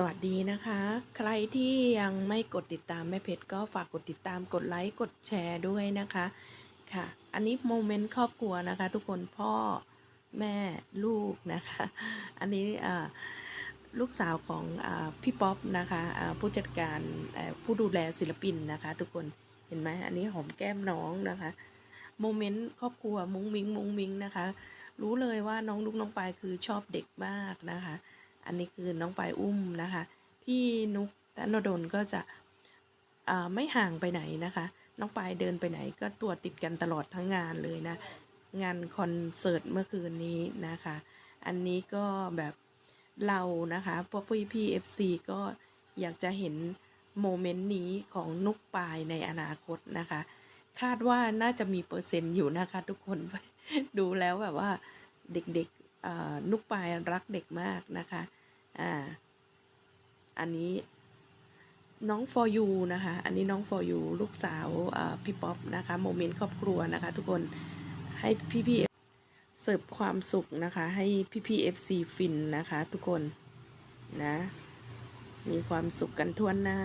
สวัสดีนะคะ ใครที่ยังไม่กดติดตามแม่เพชรก็ฝากกดติดตามกดไลค์กดแชร์ด้วยนะคะค่ะ อันนี้โมเมนต์ครอบครัวนะคะ ทุกคนพ่อแม่ลูกนะคะ อันนี้ลูกสาวของอพี่ป๊อปนะคะผู้จัดการผู้ดูแลศิลปินนะคะ ทุกคนเห็นไหมอันนี้หอมแก้มน้องนะคะโมเมนต์ครอบครัวมุ้งมิ้งมุ้งมิ้งนะคะ รู้เลยว่าน้องลูกน้องปายคือชอบเด็กมากนะคะ อันนี้คือน้องปายอุ้มนะคะ พี่นุกธนดลก็จะไม่ห่างไปไหนนะคะ น้องปายเดินไปไหนก็ตัวติดกันตลอดทั้งงานเลยนะ งานคอนเสิร์ตเมื่อคืนนี้นะคะ อันนี้ก็แบบเรานะคะ พวกพี่พี่เอฟซีก็อยากจะเห็นโมเมนต์นี้ของนุกปายในอนาคตนะคะ คาดว่าน่าจะมีเปอร์เซ็นต์อยู่นะคะทุกคน ดูแล้วแบบว่าเด็กๆนุกปายรักเด็กมากนะคะ อ่า อันนี้น้อง for you นะคะ อันนี้น้อง for you ลูกสาวอ่าพี่ป๊อปนะคะ โมเมนต์ครอบครัวนะคะ ทุกคนให้พี่พี่เสิร์ฟความสุขนะคะ ให้พี่พี่ FC ฟินนะคะ ทุกคนนะ มีความสุขกันทั่วหน้า